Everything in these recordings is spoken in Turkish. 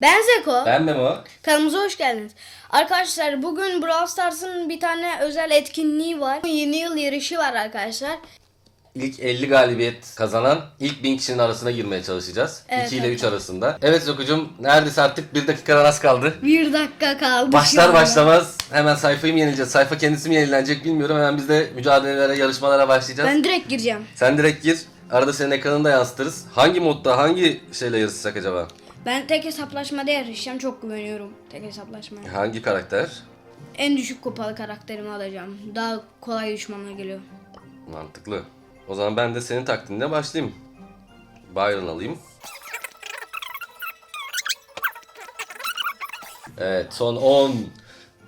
Ben Zeko. Ben Memo. Kanalımıza hoş geldiniz. Arkadaşlar bugün Brawl Stars'ın bir tane özel etkinliği var. Yeni yıl yarışı var arkadaşlar. İlk 50 galibiyet kazanan ilk 1000 kişinin arasına girmeye çalışacağız. Evet, 2 ile evet. 3 arasında. Evet Zoku'cum neredeyse artık 1 dakikadan az kaldı. Bir dakika kaldı. Başlar başlamaz hemen sayfayı mı yenileceğiz? Sayfa kendisi mi yenilenecek bilmiyorum. Hemen biz de mücadelelere, yarışmalara başlayacağız. Ben direkt gireceğim. Sen direkt gir. Arada senin ekranını da yansıtırız. Hangi modda, hangi şeyle yarışsak acaba? Ben tek hesaplaşmada yarışacağım. Çok güveniyorum tek hesaplaşmaya. Hangi karakter? En düşük kupalı karakterimi alacağım. Daha kolay düşmanlar geliyor. Mantıklı. O zaman ben de senin taktiğine başlayayım. Byron alayım. Evet son 10,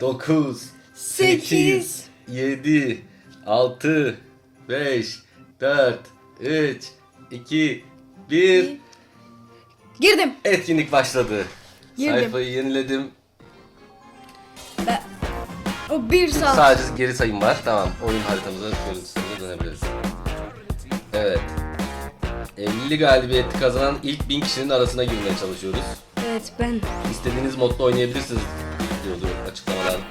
9, 8, 7, 6, 5, 4, 3, 2, 1. Girdim. Etkinlik başladı. Girdim. Sayfayı yeniledim. Ben... O bir saat. Sadece geri sayım var. Tamam. Oyun haritamıza görüntüsüne dönebiliriz. Evet. 50 galibiyeti kazanan ilk 1000 kişinin arasına girmeye çalışıyoruz. Evet ben. İstediğiniz modda oynayabilirsiniz diyordu açıklamalar.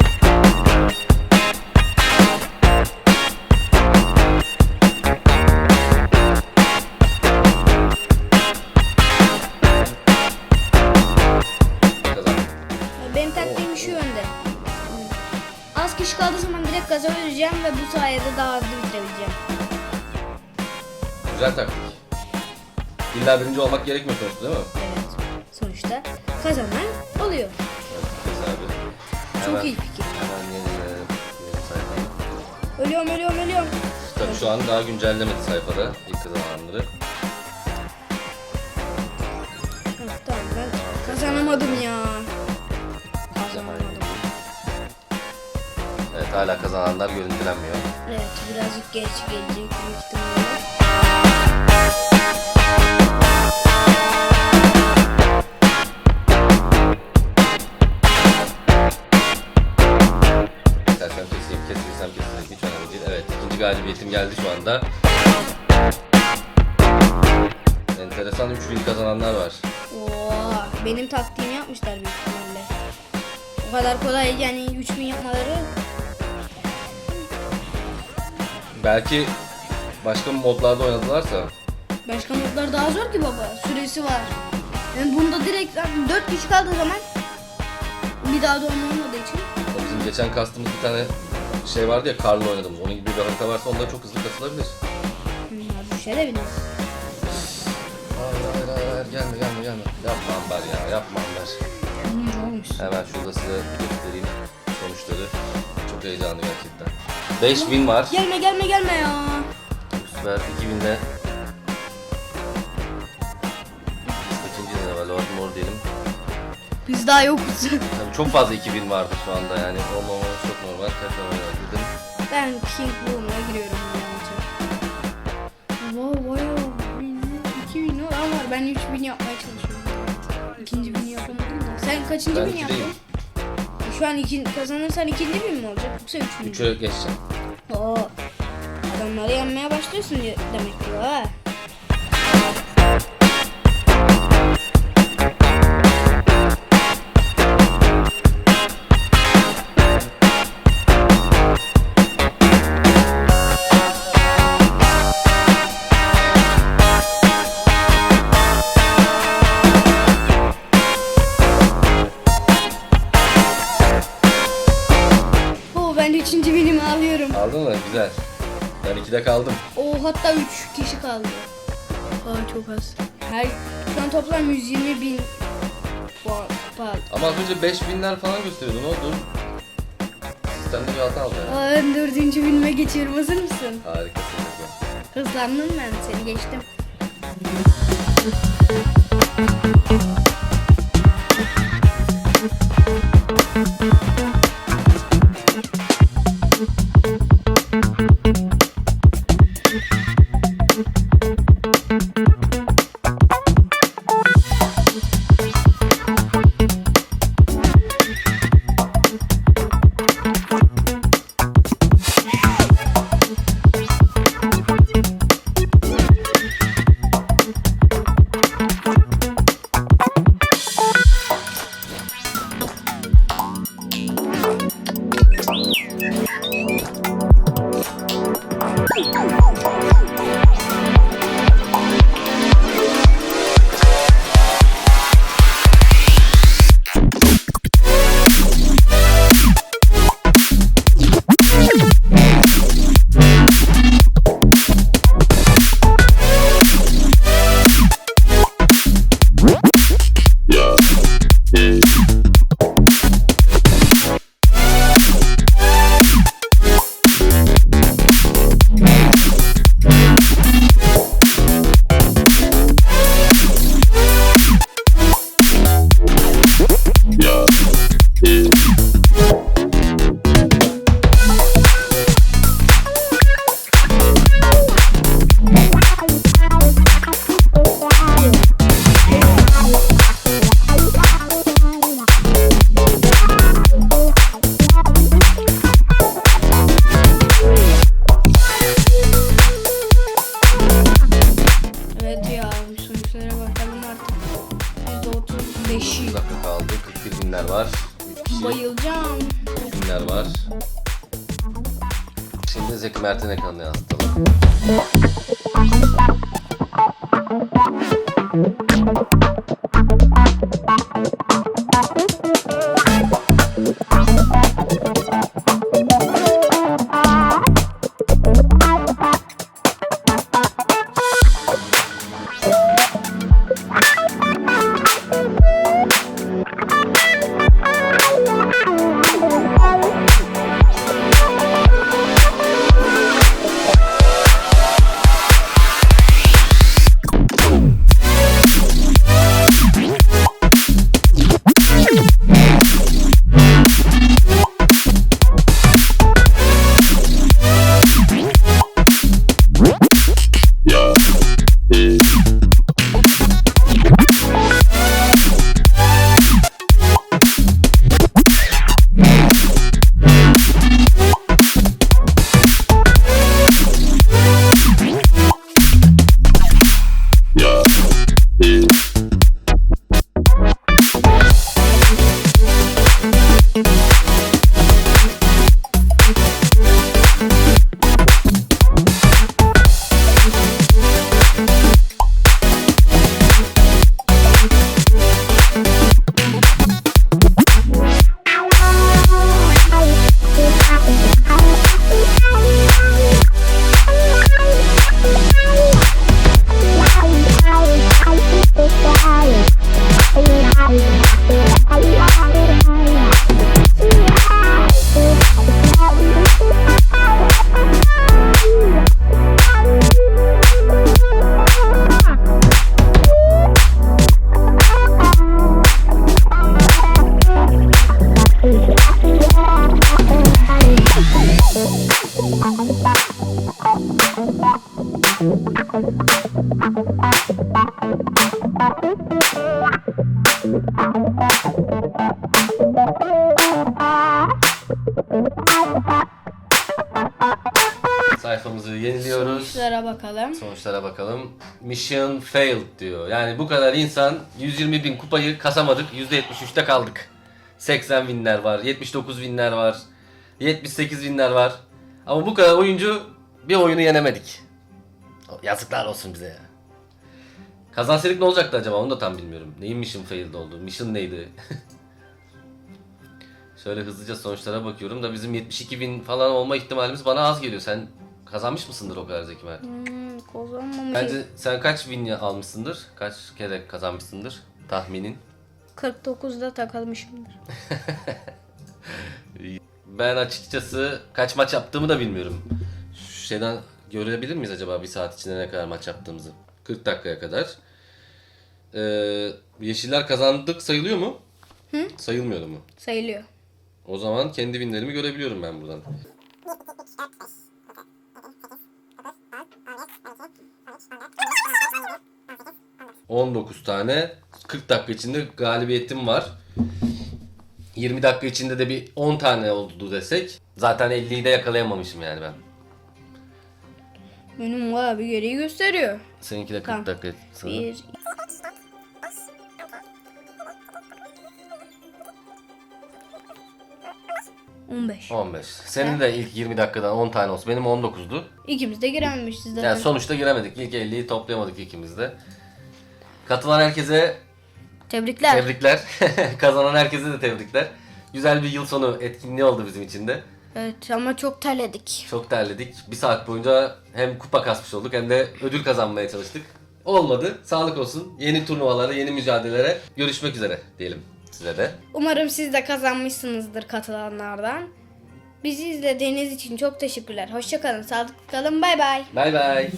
İlla birinci olmak gerekmiyor sonuçta değil mi? Evet. Sonuçta kazanan oluyor. Güzel bir. Çok Hemen- iyi fikir. Hemen yenile, yeni sayfayı. Ölüyorum ölüyorum ölüyorum. Tabii şu an daha güncellemedi sayfada ilk kazananları. Evet, tamam ben kazanamadım ya. Kazanamadım. Evet hala kazananlar görüntülenmiyor. Evet birazcık geç gelecek büyük ihtimalle. İstersen keseyim, kesilecek hiç önemli değil. Evet ikinci galibiyetim geldi şu anda. Enteresan 3000 kazananlar var. Oo, benim taktiğimi yapmışlar büyük ihtimalle. O kadar kolay yani 3000 yapmaları Belki başka modlarda oynadılarsa başka modlar daha zor ki baba. Süresi var. Yani bunda direkt zaten 4 kişi kaldığı zaman bir daha doğum olmadığı için bizim geçen kastımız bir tane şey vardı ya karlı oynadığımız. Onun gibi bir harita varsa onda çok hızlı katılabilir. hmm, düşebilir. Hayır hayır hayır, hayır gelme gelme gelme. Yapma Amber ya yapma Amber. Sonuncu olmuş. Hemen şurada size göstereyim sonuçları. Çok heyecanlı gerçekten. 5000 var. Gelme gelme gelme ya. Süper 2000'de. Biz daha yokuz. Tabii çok fazla 2000 vardı şu anda yani. Olmamamız çok normal. Tekrar oynar dedim. ben King Boom'la giriyorum. Wow wow. 2000 olan var. Ben 3000 yapmaya çalışıyorum. İkinci bini yapamadım da. Sen kaçıncı Ben bin yaptın? ikideyim. Şu an iki, kazanırsan ikinci bin mi olacak yoksa üçüncü? 3'e geçeceğim. Oo. Adamları yenmeye başlıyorsun diye- demek ki ha. Üçüncü binimi alıyorum. Aldın mı? Güzel. Ben 2'de kaldım. Oo hatta 3 kişi kaldı. Aa çok az. Her şu an toplam 120 bin puan. puan. Ama az önce 5000'ler falan gösteriyordu. Ne oldu? Sistemde bir hata oldu. Aa, ben dördüncü binime geçiyorum. Hazır mısın? Harikasın. Hızlandım ben. Seni geçtim. Zeki Mert'in ekranına yansıtalım. Sayfamızı yeniliyoruz. Sonuçlara bakalım. Sonuçlara bakalım. Mission failed diyor. Yani bu kadar insan 120 bin kupayı kasamadık. %73'te kaldık. 80 winler var. 79 winler var. 78 winler var. Ama bu kadar oyuncu bir oyunu yenemedik. Yazıklar olsun bize ya. Kazansaydık ne olacaktı acaba onu da tam bilmiyorum. Neyin mission failed oldu? Mission neydi? Şöyle hızlıca sonuçlara bakıyorum da bizim 72 bin falan olma ihtimalimiz bana az geliyor. Sen kazanmış mısındır o kadar Zeki Mert? Hmm, kazanmamış. Bence sen kaç win almışsındır? Kaç kere kazanmışsındır? Tahminin. 49'da takılmışımdır. Ben açıkçası kaç maç yaptığımı da bilmiyorum. Şeyden görebilir miyiz acaba bir saat içinde ne kadar maç yaptığımızı? 40 dakikaya kadar. Ee, yeşiller kazandık sayılıyor mu? Hı? Sayılmıyordu mu? Sayılıyor. O zaman kendi winlerimi görebiliyorum ben buradan. ...19 tane... ...40 dakika içinde galibiyetim var. 20 dakika içinde de bir 10 tane oldu desek... ...zaten 50'yi de yakalayamamışım yani ben. Benim bayağı bir geriyi gösteriyor. Seninki de 40 Tamam. dakika sanırım. Bir, 15. 15. Senin de ilk 20 dakikadan 10 tane olsun. Benim 19'du. İkimiz de girememişiz zaten. Yani sonuçta giremedik. İlk 50'yi toplayamadık ikimiz de. Katılan herkese Tebrikler. tebrikler. Kazanan herkese de tebrikler. Güzel bir yıl sonu etkinliği oldu bizim için de. Evet ama çok terledik. Çok terledik. Bir saat boyunca hem kupa kasmış olduk hem de ödül kazanmaya çalıştık. Olmadı. Sağlık olsun. Yeni turnuvalara, yeni mücadelelere görüşmek üzere diyelim size de. Umarım siz de kazanmışsınızdır katılanlardan. Bizi izlediğiniz için çok teşekkürler. Hoşçakalın, sağlıklı kalın. Bay bay. Bay bay.